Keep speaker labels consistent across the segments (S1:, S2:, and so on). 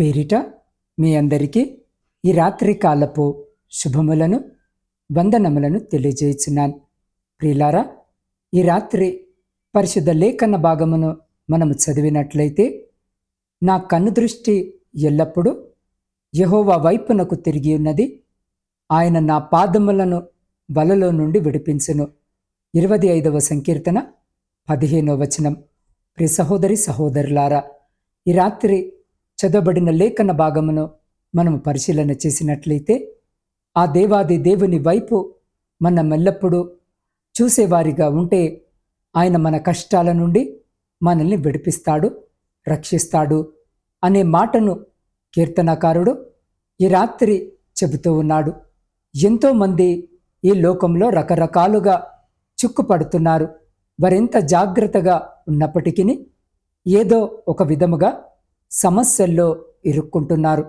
S1: పేరిట మీ అందరికీ ఈ రాత్రి కాలపు శుభములను వందనములను తెలియజేయుచున్నాను. ప్రియులారా ఈ రాత్రి పరిశుద్ధ లేఖన భాగమును మనము చదివినట్లయితే నా కన్ను దృష్టి ఎల్లప్పుడూ యహోవా వైపునకు తిరిగి ఉన్నది. ఆయన నా పాదములను వలలో నుండి విడిపించును. ఇరవై ఐదవ సంకీర్తన పదిహేనవ వచనం. ప్రియ సహోదరి సహోదరులారా ఈ రాత్రి చదవబడిన లేఖన భాగమును మనము పరిశీలన చేసినట్లయితే ఆ దేవాది దేవుని వైపు మనం ఎల్లప్పుడూ చూసేవారిగా ఉంటే ఆయన మన కష్టాల నుండి మనల్ని విడిపిస్తాడు రక్షిస్తాడు అనే మాటను కీర్తనకారుడు ఈ రాత్రి చెబుతూ ఉన్నాడు. ఎంతోమంది ఈ లోకంలో రకరకాలుగా చిక్కుపడుతున్నారు. వారెంత జాగ్రత్తగా ఉన్నప్పటికీ ఏదో ఒక విధముగా సమస్యల్లో ఇరుక్కుంటున్నారు.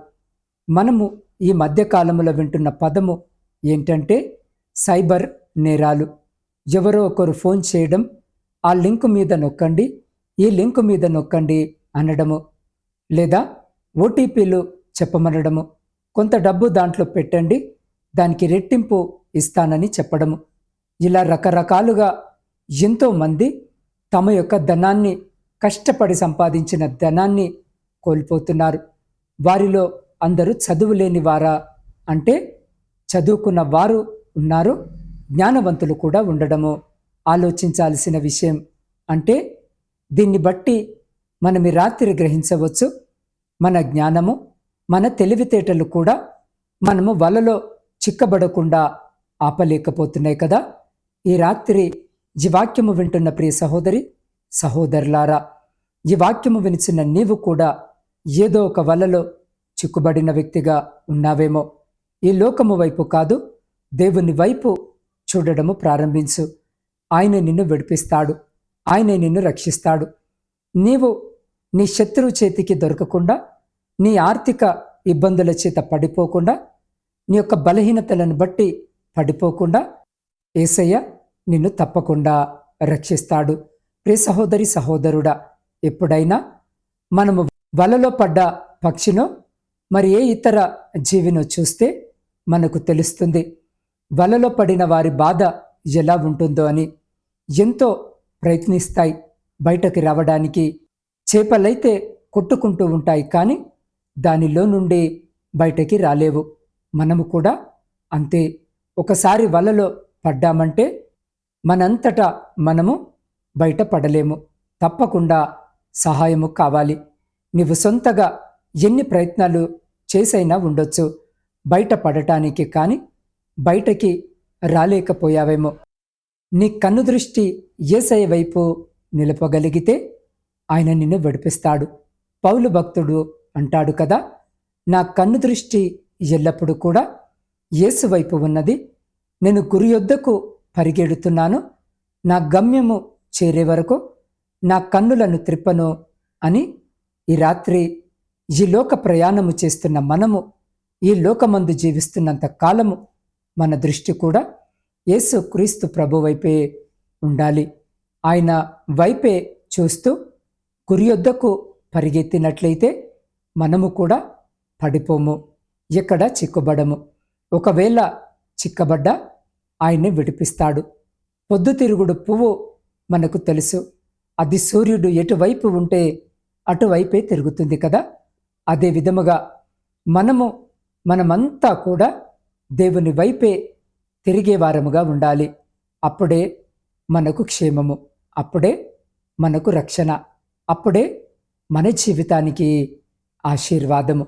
S1: మనము ఈ మధ్యకాలంలో వింటున్న పదము ఏంటంటే సైబర్ నేరాలు. ఎవరో ఒకరు ఫోన్ చేయడం ఆ లింక్ మీద నొక్కండి ఈ లింక్ మీద నొక్కండి అనడము లేదా ఓటీపీలు చెప్పమనడము. కొంత డబ్బు దాంట్లో పెట్టండి దానికి రెట్టింపు ఇస్తానని చెప్పడము. ఇలా రకరకాలుగా ఎంతోమంది తమ యొక్క ధనాన్ని కష్టపడి సంపాదించిన ధనాన్ని కోల్పోతున్నారు. వారిలో అందరూ చదువు లేని వారా అంటే చదువుకున్న వారు ఉన్నారు జ్ఞానవంతులు కూడా ఉండడము. ఆలోచించాల్సిన విషయం అంటే దీన్ని బట్టి మనం ఈ రాత్రి గ్రహించవచ్చు. మన జ్ఞానము మన తెలివితేటలు కూడా మనము వలలో చిక్కబడకుండా ఆపలేకపోతున్నాయి కదా. ఈ రాత్రి ఈ వాక్యము వింటున్న ప్రియ సహోదరి సహోదరులారా ఈ వాక్యము వినిచిన నీవు కూడా ఏదో ఒక వలలో చిక్కుబడిన వ్యక్తిగా ఉన్నావేమో. ఈ లోకము వైపు కాదు దేవుని వైపు చూడడము ప్రారంభించు. ఆయన నిన్ను విడిపిస్తాడు. ఆయన నిన్ను రక్షిస్తాడు. నీవు నీ శత్రువు చేతికి దొరకకుండా నీ ఆర్థిక ఇబ్బందుల చేత పడిపోకుండా నీ యొక్క బలహీనతలను బట్టి పడిపోకుండా ఏసయ్య నిన్ను తప్పకుండా రక్షిస్తాడు. ప్రియ సహోదరి సహోదరుడా ఎప్పుడైనా మనము వలలో పడ్డ పక్షినో మరి ఏ ఇతర జీవినో చూస్తే మనకు తెలుస్తుంది. వలలో పడిన వారి బాధ ఎలా ఉంటుందో అని ఎంతో ప్రయత్నిస్తాయి బయటకి రావడానికి. చేపలైతే కొట్టుకుంటూ ఉంటాయి కానీ దానిలో నుండి బయటకి రాలేవు. మనము కూడా అంతే. ఒకసారి వలలో పడ్డామంటే మనంతటా మనము బయట పడలేము. తప్పకుండా సహాయము కావాలి. నీవు సొంతగా ఎన్ని ప్రయత్నాలు చేసైనా ఉండొచ్చు. బయట పడటానికి కానీ బయటకి రాలేకపోయావేమో. నీ కన్ను దృష్టి ఏసై వైపు నిలపగలిగితే ఆయన నిన్ను విడిపిస్తాడు. పౌలు భక్తుడు అంటాడు కదా నా కన్ను దృష్టి ఎల్లప్పుడూ కూడా యేసు వైపు ఉన్నది. నేను గురి యొద్దకు పరిగెడుతున్నాను. నా గమ్యము చేరే వరకు నా కన్నులను త్రిప్పను అని ఈ రాత్రి ఈ లోక ప్రయాణము చేస్తున్న మనము ఈ లోకమందు జీవిస్తున్నంత కాలము మన దృష్టి కూడా యేసు క్రీస్తు ప్రభు వైపే ఉండాలి. ఆయన వైపే చూస్తూ గురియొద్దకు పరిగెత్తినట్లయితే మనము కూడా పడిపోము ఎక్కడ చిక్కుబడము. ఒకవేళ చిక్కబడ్డా ఆయన్ని విడిపిస్తాడు. పొద్దుతిరుగుడు పువ్వు మనకు తెలుసు. అది సూర్యుడు ఎటువైపు ఉంటే అటువైపే తిరుగుతుంది కదా? అదే విధముగా మనము మనమంతా కూడా దేవుని వైపే తిరిగేవారముగా ఉండాలి. అప్పుడే మనకు క్షేమము అప్పుడే మనకు రక్షణ అప్పుడే మన జీవితానికి ఆశీర్వాదము.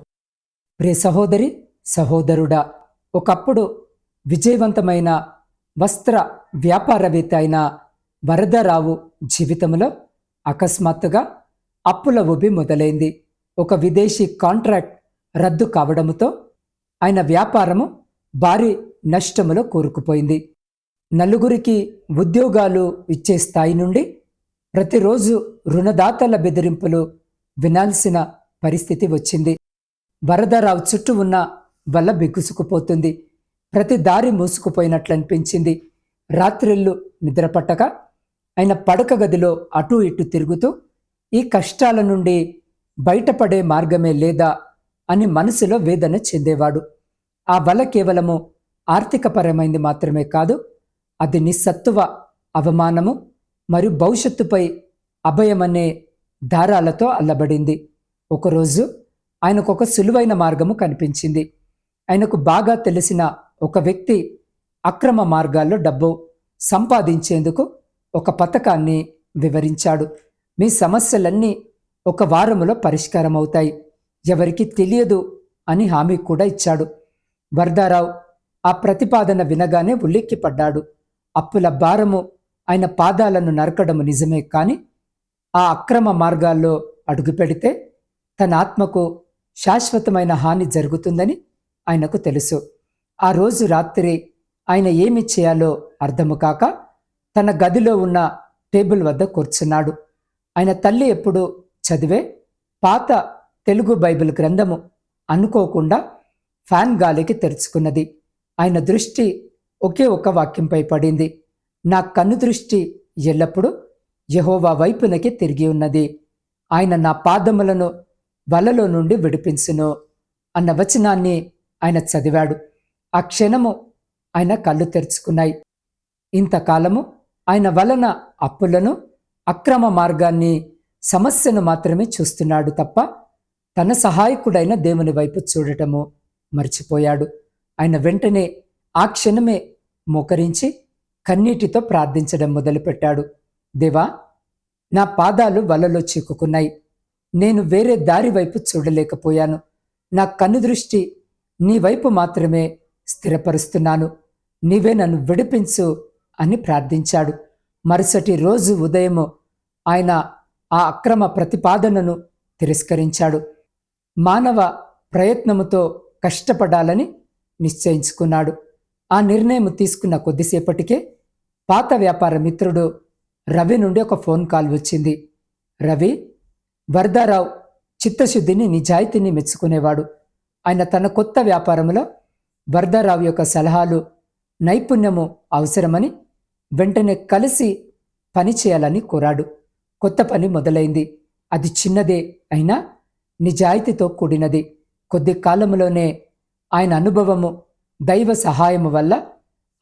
S1: ప్రే సహోదరి సహోదరుడా ఒకప్పుడు విజయవంతమైన వస్త్ర వ్యాపారవేత్త అయిన వరదరావు జీవితంలో అకస్మాత్తుగా అప్పుల ఉబి మొదలైంది. ఒక విదేశీ కాంట్రాక్ట్ రద్దు కావడంతో ఆయన వ్యాపారము భారీ నష్టములో కూరుకుపోయింది. నలుగురికి ఉద్యోగాలు ఇచ్చే స్థాయి నుండి ప్రతిరోజు రుణదాతల బెదిరింపులు వినాల్సిన పరిస్థితి వచ్చింది. వరదరావు చుట్టూ ఉన్న వల్ల బిగుసుకుపోతుంది. ప్రతి దారి మూసుకుపోయినట్లనిపించింది. రాత్రిళ్ళు నిద్రపట్టక ఆయన పడక గదిలో అటూ ఇటు తిరుగుతూ ఈ కష్టాల నుండి బయటపడే మార్గమే లేదా అని మనసులో వేదన చెందేవాడు. ఆ వల కేవలము ఆర్థికపరమైంది మాత్రమే కాదు అది నిస్సత్తువ అవమానము మరియు భవిష్యత్తుపై అభయమనే దారాలతో అల్లబడింది. ఒకరోజు ఆయనకు ఒక సులువైన మార్గము కనిపించింది. ఆయనకు బాగా తెలిసిన ఒక వ్యక్తి అక్రమ మార్గాల్లో డబ్బు సంపాదించేందుకు ఒక పథకాన్ని వివరించాడు. మీ సమస్యలన్నీ ఒక వారములో పరిష్కారం అవుతాయి ఎవరికి తెలియదు అని హామీ కూడా ఇచ్చాడు. వరదారావు ఆ ప్రతిపాదన వినగానే ఉలిక్కిపడ్డాడు. అప్పుల భారము ఆయన పాదాలను నరకడము నిజమే కాని ఆ అక్రమ మార్గాల్లో అడుగుపెడితే తన ఆత్మకు శాశ్వతమైన హాని జరుగుతుందని ఆయనకు తెలుసు. ఆ రోజు రాత్రి ఆయన ఏమి చేయాలో అర్థము కాక తన గదిలో ఉన్న టేబుల్ వద్ద కూర్చున్నాడు. ఆయన తల్లి ఎప్పుడు చదివే? పాత తెలుగు బైబిల్ గ్రంథము అనుకోకుండా ఫ్యాన్ గాలికి తెరుచుకున్నది. ఆయన దృష్టి ఒకే ఒక వాక్యంపై పడింది. నా కన్ను దృష్టి ఎల్లప్పుడూ యహోవా వైపునకి తిరిగి ఉన్నది. ఆయన నా పాదములను వలలో నుండి విడిపించును అన్న వచనాన్ని ఆయన చదివాడు. ఆ క్షణము ఆయన కళ్ళు తెరుచుకున్నాయి. ఇంతకాలము ఆయన వలన అప్పులను అక్రమ మార్గాన్ని సమస్యను మాత్రమే చూస్తున్నాడు తప్ప తన సహాయకుడైన దేవుని వైపు చూడటము మర్చిపోయాడు. ఆయన వెంటనే ఆ క్షణమే మోకరించి కన్నీటితో ప్రార్థించడం మొదలుపెట్టాడు. దేవా నా పాదాలు వలలో చిక్కుకున్నాయి. నేను వేరే దారి వైపు చూడలేకపోయాను. నా కన్ను దృష్టి నీ వైపు మాత్రమే స్థిరపరుస్తున్నాను. నీవే నన్ను విడిపించు అని ప్రార్థించాడు. మరుసటి రోజు ఉదయము ఆయన ఆ అక్రమ ప్రతిపాదనను తిరస్కరించాడు. మానవ ప్రయత్నముతో కష్టపడాలని నిశ్చయించుకున్నాడు. ఆ నిర్ణయం తీసుకున్న కొద్దిసేపటికే పాత వ్యాపార మిత్రుడు రవి నుండి ఒక ఫోన్ కాల్ వచ్చింది. రవి వరదారావు చిత్తశుద్ధిని నిజాయితీని మెచ్చుకునేవాడు. ఆయన తన కొత్త వ్యాపారంలో వరదారావు యొక్క సలహాలు నైపుణ్యము అవసరమని వెంటనే కలిసి పని చేయాలని కోరాడు. కొత్త పని మొదలైంది. అది చిన్నదే అయినా నిజాయితీతో కూడినది. కొద్ది కాలంలోనే ఆయన అనుభవము దైవ సహాయము వల్ల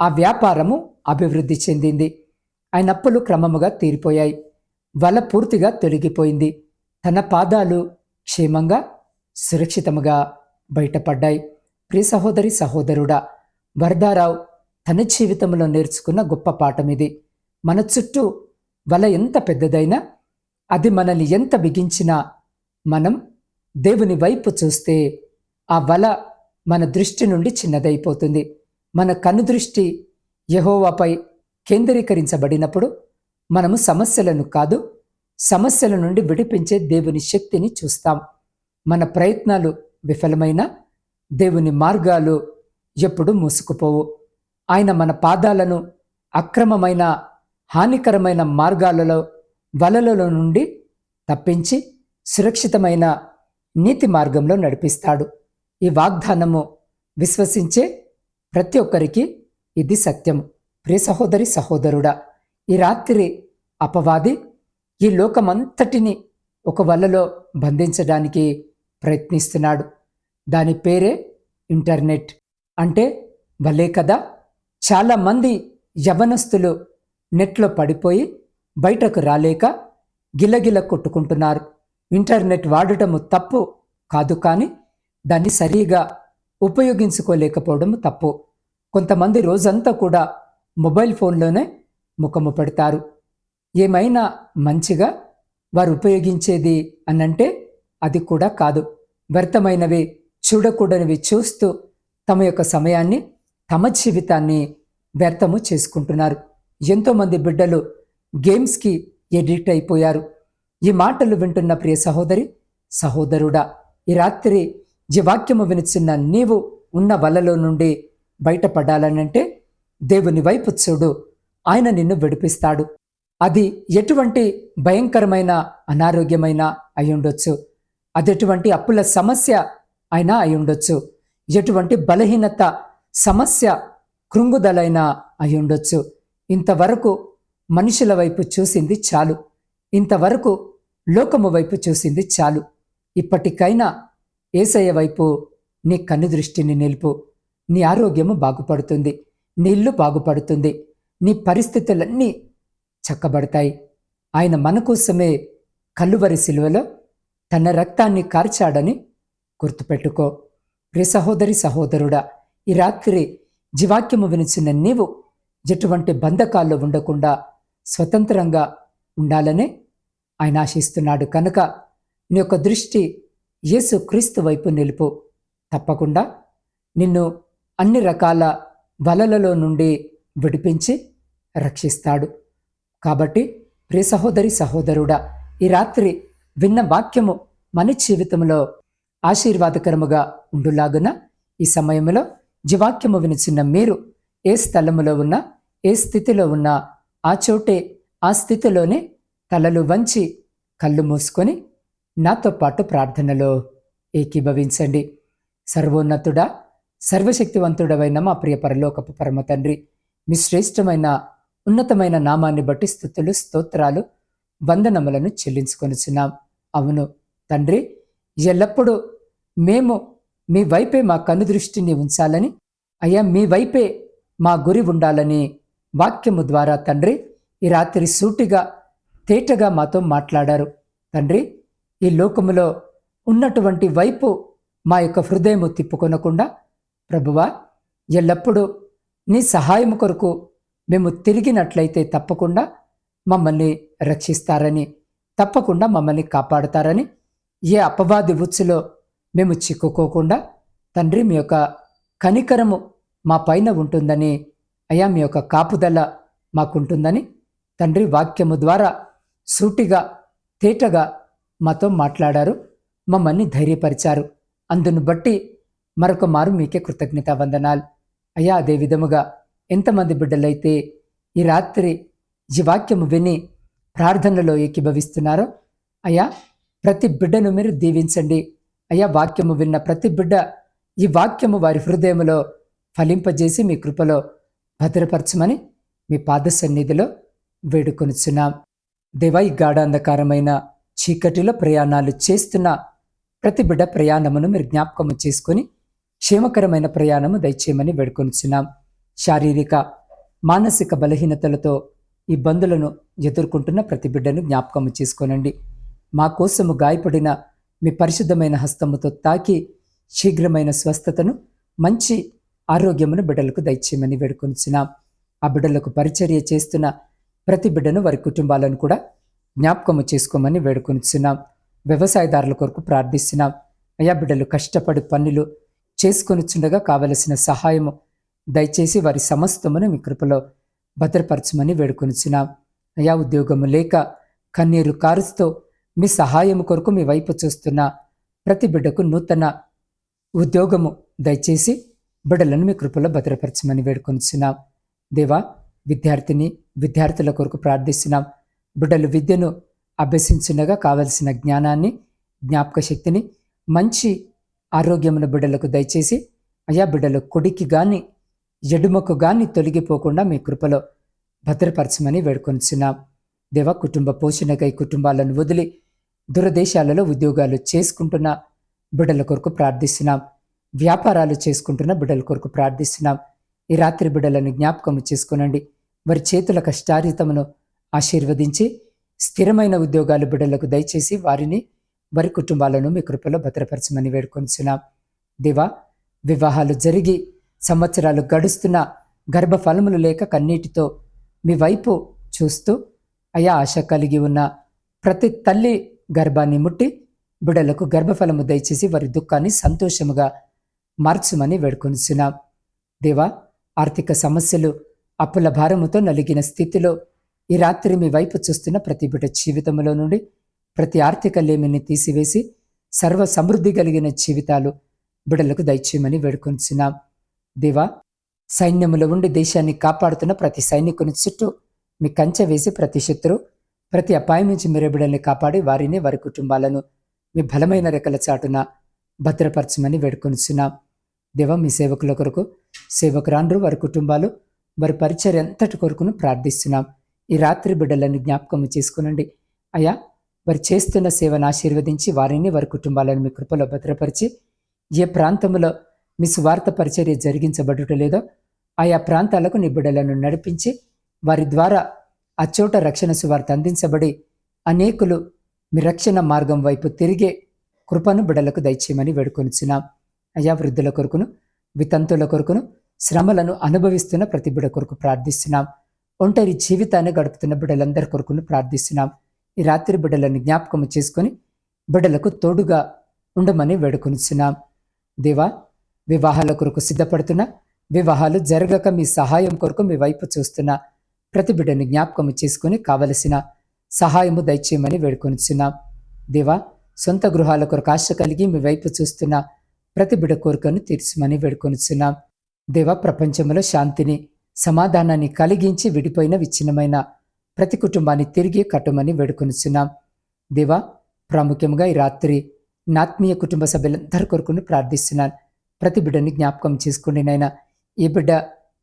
S1: ఆ వ్యాపారము అభివృద్ధి చెందింది. ఆయన అప్పులు క్రమముగా తీరిపోయాయి. వల పూర్తిగా తొలగిపోయింది. తన పాదాలు క్షేమంగా సురక్షితముగా బయటపడ్డాయి. ప్రియ సహోదరి సహోదరుడా వరదారావు తన జీవితంలో నేర్చుకున్న గొప్ప పాఠం ఇది. మన చుట్టూ వల ఎంత పెద్దదైనా అది మనల్ని ఎంత బిగించినా మనం దేవుని వైపు చూస్తే ఆ వల మన దృష్టి నుండి చిన్నదైపోతుంది. మన కను దృష్టి యహోవాపై కేంద్రీకరించబడినప్పుడు మనము సమస్యలను కాదు సమస్యల నుండి విడిపించే దేవుని శక్తిని చూస్తాం. మన ప్రయత్నాలు విఫలమైన దేవుని మార్గాలు ఎప్పుడు మూసుకుపోవు. ఆయన మన పాదాలను అక్రమమైన హానికరమైన మార్గాలలో వలలలో నుండి తప్పించి సురక్షితమైన నీతి మార్గంలో నడిపిస్తాడు. ఈ వాగ్దానము విశ్వసించే ప్రతి ఒక్కరికి ఇది సత్యము ప్రియ సహోదరి సహోదరుడా ఈ రాత్రి అపవాది ఈ లోకమంతటిని ఒక వలలో బంధించడానికి ప్రయత్నిస్తున్నాడు. దాని పేరే ఇంటర్నెట్. అంటే వలే కదా చాలామంది యవనస్తులు నెట్లో పడిపోయి బయటకు రాలేక గిలగిల కొట్టుకుంటున్నారు. ఇంటర్నెట్ వాడటము తప్పు కాదు కానీ దాన్ని సరిగా ఉపయోగించుకోలేకపోవడం తప్పు. కొంతమంది రోజంతా కూడా మొబైల్ ఫోన్లోనే ముఖము పెడతారు. ఏమైనా మంచిగా వారు ఉపయోగించేది అనంటే అది కూడా కాదు. వ్యర్థమైనవి చూడకూడనివి చూస్తూ తమ యొక్క సమయాన్ని తమ జీవితాన్ని వ్యర్థము చేసుకుంటున్నారు. ఎంతోమంది బిడ్డలు గేమ్స్కి ఎడిక్ట్ అయిపోయారు. ఈ మాటలు వింటున్న ప్రియ సహోదరి సహోదరుడా ఈ రాత్రి ఈ వాక్యము వినిచిన్న నీవు ఉన్న వలలో నుండి బయటపడాలనంటే దేవుని వైపు చూడు. ఆయన నిన్ను విడిపిస్తాడు. అది ఎటువంటి భయంకరమైన అనారోగ్యమైన అయ్యుండొచ్చు అది ఎటువంటి అప్పుల సమస్య అయినా అయ్యుండొచ్చు ఎటువంటి బలహీనత సమస్య కృంగుదలైన అయి ఉండొచ్చు. ఇంతవరకు మనుషుల వైపు చూసింది చాలు. ఇంతవరకు లోకము వైపు చూసింది చాలు. ఇప్పటికైనా ఏసయ్య వైపు నీ కన్ను దృష్టిని నిలుపు. నీ ఆరోగ్యము బాగుపడుతుంది. నీ ఇల్లు బాగుపడుతుంది. నీ పరిస్థితులన్నీ చక్కబడతాయి. ఆయన మన కోసమే కల్లువరి శిలువలో తన రక్తాన్ని కార్చాడని గుర్తుపెట్టుకో. ప్రి సహోదరి సహోదరుడా ఈ రాత్రి జీవాక్యము వినిచిన నీవు ఎటువంటి బంధకాల్లో ఉండకుండా స్వతంత్రంగా ఉండాలనే ఆయన ఆశిస్తున్నాడు. కనుక నీ యొక్క దృష్టి యేసు క్రీస్తు వైపు నిలుపు. తప్పకుండా నిన్ను అన్ని రకాల వలలలో నుండి విడిపించి రక్షిస్తాడు. కాబట్టి ప్రియ సహోదరి సహోదరుడా ఈ రాత్రి విన్న వాక్యము మన జీవితంలో ఆశీర్వాదకరముగా ఉండులాగున ఈ సమయంలో జీవాక్యము వినిచిన్న మీరు ఏ స్థలములో ఉన్నా ఏ స్థితిలో ఉన్నా ఆ చోటే ఆ స్థితిలోనే తలలు వంచి కళ్ళు మూసుకొని నాతో పాటు ప్రార్థనలో ఏకీభవించండి. సర్వోన్నతుడా సర్వశక్తివంతుడవైన మా ప్రియ పరలోకపు పరమ తండ్రి మీ శ్రేష్టమైన ఉన్నతమైన నామాన్ని బట్టి స్థుతులు స్తోత్రాలు వందనములను చెల్లించుకొనిచున్నాం. అవును తండ్రి ఎల్లప్పుడూ మేము మీ వైపే మా కన్ను దృష్టిని ఉంచాలని అయ్యా మీ వైపే మా గురి ఉండాలని వాక్యము ద్వారా తండ్రి ఈ రాత్రి సూటిగా తేటగా మాతో మాట్లాడారు. తండ్రి ఈ లోకములో ఉన్నటువంటి వైపు మా యొక్క హృదయము తిప్పుకొనకుండా ప్రభువా ఎల్లప్పుడూ నీ సహాయం కొరకు మేము తిరిగినట్లయితే తప్పకుండా మమ్మల్ని రక్షిస్తారని తప్పకుండా మమ్మల్ని కాపాడుతారని ఏ అపవాది ఉచ్చులో మేము చిక్కుకోకుండా తండ్రి మీ యొక్క కనికరము మా పైన ఉంటుందని అయా మీ యొక్క కాపుదల మాకుంటుందని తండ్రి వాక్యము ద్వారా సూటిగా తేటగా మాతో మాట్లాడారు మమ్మల్ని ధైర్యపరిచారు. అందును బట్టి మరొక మారు మీకే కృతజ్ఞత వందనాలు అయ్యా అదే విధముగా ఎంతమంది బిడ్డలైతే ఈ రాత్రి ఈ వాక్యము విని ప్రార్థనలో ఏకీభవిస్తున్నారో అయ్యా ప్రతి బిడ్డను మీరు దీవించండి. అయ్యా వాక్యము విన్న ప్రతి బిడ్డ ఈ వాక్యము వారి హృదయములో ఫలింపజేసి మీ కృపలో భద్రపరచమని మీ పాద సన్నిధిలో వేడుకొనిచున్నాం. దేవా ఈ గాఢాంధకారమైన చీకటిలో ప్రయాణాలు చేస్తున్న ప్రతి బిడ్డ ప్రయాణమును మీరు జ్ఞాపకము చేసుకొని క్షేమకరమైన ప్రయాణము దయచేయమని వేడుకొనిచున్నాం. శారీరక మానసిక బలహీనతలతో ఇబ్బందులను ఎదుర్కొంటున్న ప్రతి బిడ్డను జ్ఞాపకము చేసుకోనండి. మా కోసము గాయపడిన మీ పరిశుద్ధమైన హస్తముతో తాకి శీఘ్రమైన స్వస్థతను మంచి ఆరోగ్యమును బిడ్డలకు దయచేయమని వేడుకొనిచున్నాం. ఆ బిడ్డలకు పరిచర్య చేస్తున్న ప్రతి బిడ్డను వారి కుటుంబాలను కూడా జ్ఞాపకము చేసుకోమని వేడుకొనిచున్నాం. వ్యవసాయదారుల కొరకు ప్రార్థిస్తున్నాం. అయా బిడ్డలు కష్టపడి పనులు చేసుకొనిచుండగా కావలసిన సహాయము దయచేసి వారి సమస్తమును మీ కృపలో భద్రపరచమని వేడుకొనిచున్నాం. అయా ఉద్యోగము లేక కన్నీరు కారుస్తూ మీ సహాయము కొరకు మీ వైపు చూస్తున్న ప్రతి బిడ్డకు నూతన ఉద్యోగము దయచేసి బిడ్డలను మీ కృపలో భద్రపరచమని వేడుకొనిచున్నాం. దేవా విద్యార్థిని విద్యార్థుల కొరకు ప్రార్థిస్తున్నాం. బిడ్డలు విద్యను అభ్యసించుండగా కావలసిన జ్ఞానాన్ని జ్ఞాపక శక్తిని మంచి ఆరోగ్యమున బిడ్డలకు దయచేసి అయా బిడ్డలు కొడికి గాని ఎడుమకు గాని తొలగిపోకుండా మీ కృపలో భద్రపరచమని వేడుకొనిచున్నాం. దేవ కుటుంబ పోషణకై కుటుంబాలను వదిలి దురదేశాలలో ఉద్యోగాలు చేసుకుంటున్న బిడ్డల కొరకు ప్రార్థిస్తున్నాం. వ్యాపారాలు చేసుకుంటున్న బిడ్డల కొరకు ప్రార్థిస్తున్నాం. ఈ రాత్రి బిడ్డలను జ్ఞాపకము చేసుకునండి. వారి చేతుల కష్టారితమును ఆశీర్వదించి స్థిరమైన ఉద్యోగాలు బిడ్డలకు దయచేసి వారిని వారి కుటుంబాలను మీ కృపలో భద్రపరచమని వేడుకొంచున్నాం. దేవా వివాహాలు జరిగి సంవత్సరాలు గడుస్తున్న గర్భఫలములు లేక కన్నీటితో మీ వైపు చూస్తూ అయా ఆశ కలిగి ఉన్న ప్రతి తల్లి గర్భాన్ని ముట్టి బిడలకు గర్భఫలము దయచేసి వారి దుఃఖాన్ని సంతోషముగా మార్చమని వేడుకొనిచున్నాం. దేవా ఆర్థిక సమస్యలు అప్పుల భారముతో నలిగిన స్థితిలో ఈ రాత్రి మీ వైపు చూస్తున్న ప్రతి బిడ్డ జీవితంలో నుండి ప్రతి ఆర్థిక లేమిని తీసివేసి సర్వ సమృద్ధి కలిగిన జీవితాలు బిడలకు దయచేయమని వేడుకొనిచున్నాం. దేవా సైన్యములో ఉండి దేశాన్ని కాపాడుతున్న ప్రతి సైనికుని చుట్టూ మీ కంచె వేసి ప్రతి శత్రు ప్రతి అపాయం నుంచి మీరే బిడల్ని కాపాడి వారిని వారి కుటుంబాలను మీ బలమైన రెక్కల చాటున భద్రపరచమని వేడుకొనిస్తున్నాం దేవ మీ సేవకుల కొరకు సేవకురాండ్రు వారి కుటుంబాలు వారి పరిచర్ ఎంతటి కొరకును ప్రార్థిస్తున్నాం. ఈ రాత్రి బిడ్డలను జ్ఞాపకం చేసుకునండి. అయ్యా వారు చేస్తున్న సేవను ఆశీర్వదించి వారిని వారి కుటుంబాలను మీ కృపలో భద్రపరిచి ఏ ప్రాంతంలో మీ స్వార్థ పరిచర్య జరిగించబడుట లేదో ఆయా ప్రాంతాలకు నీ బిడ్డలను నడిపించి వారి ద్వారా అచ్చోట రక్షణ సువార్త అందించబడి అనేకులు మీ రక్షణ మార్గం వైపు తిరిగే కృపను బిడలకు దయచేయమని వేడుకొనిచున్నాం. అయా వృద్ధుల కొరకును వితంతుల కొరకును శ్రమలను అనుభవిస్తున్న ప్రతి బిడ కొరకు ప్రార్థిస్తున్నాం. ఒంటరి జీవితాన్ని గడుపుతున్న బిడ్డలందరి కొరకును ప్రార్థిస్తున్నాం. ఈ రాత్రి బిడ్డలను జ్ఞాపకం చేసుకొని బిడ్డలకు తోడుగా ఉండమని వేడుకొనిచున్నాం. దేవా వివాహాల కొరకు సిద్ధపడుతున్న వివాహాలు జరగక మీ సహాయం కొరకు మీ వైపు చూస్తున్నా ప్రతి బిడ్డని జ్ఞాపకం చేసుకుని కావలసిన సహాయము దయచేయమని వేడుకొనిచున్నాం. దేవా సొంత గృహాల కొరకు ఆశ కలిగి మీ వైపు చూస్తున్న ప్రతి బిడ్డ కోరికను తీర్చమని వేడుకొనిచున్నాం. దేవా ప్రపంచంలో శాంతిని సమాధానాన్ని కలిగించి విడిపోయిన విచ్ఛిన్నమైన ప్రతి కుటుంబాన్ని తిరిగి కట్టమని వేడుకొనిచున్నాం. దేవా ప్రాముఖ్యంగా ఈ రాత్రి నాత్మీయ కుటుంబ సభ్యులందరి కొరకును ప్రార్థిస్తున్నాను. ప్రతి బిడ్డని జ్ఞాపకం చేసుకోండి నైనా ఈ బిడ్డ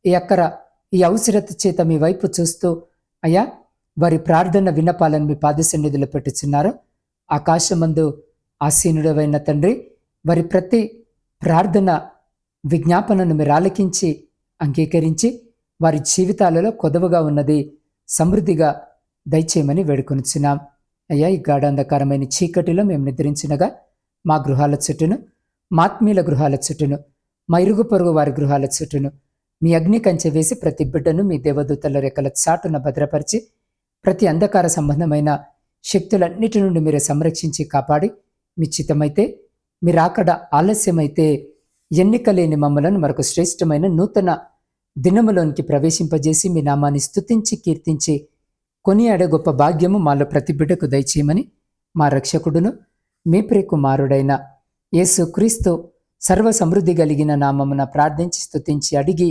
S1: ఈ అక్కర ఈ అవసరత చేత మీ వైపు చూస్తూ అయ్యా వారి ప్రార్థన విన్నపాలను మీ పాదసన్నిధిలో పెట్టుచున్నారు ఆకాశమందు ఆసీనుడవైన తండ్రి వారి ప్రతి ప్రార్థన విజ్ఞాపనను మీరు ఆలకించి అంగీకరించి వారి జీవితాలలో కొదవగా ఉన్నది సమృద్ధిగా దయచేయమని వేడుకొనిచున్నాం. అయ్యా ఈ గాఢాంధకారమైన చీకటిలో మేము నిద్రించినగా మా గృహాల చుట్టూను మాత్మీయుల గృహాల చుట్టూను మా ఇరుగు పొరుగు వారి గృహాల చుట్టూను మీ అగ్ని కంచె వేసి ప్రతి బిడ్డను మీ దేవదూతల రెక్కల చాటున భద్రపరిచి ప్రతి అంధకార సంబంధమైన శక్తులన్నిటి నుండి మీరు సంరక్షించి కాపాడి మీ చిత్తమైతే మీరు అక్కడ ఆలస్యమైతే ఎన్నిక లేని మమ్మలను మరొక శ్రేష్టమైన నూతన దినములోనికి ప్రవేశింపజేసి మీ నామాన్ని స్తుతించి కీర్తించి కొనియాడే గొప్ప భాగ్యము మాలో ప్రతి బిడ్డకు దయచేయమని మా రక్షకుడును మీ ప్రియకుమారుడైన యేసు క్రీస్తు సర్వ సమృద్ధి కలిగిన నామమున ప్రార్థించి స్తుతించి అడిగి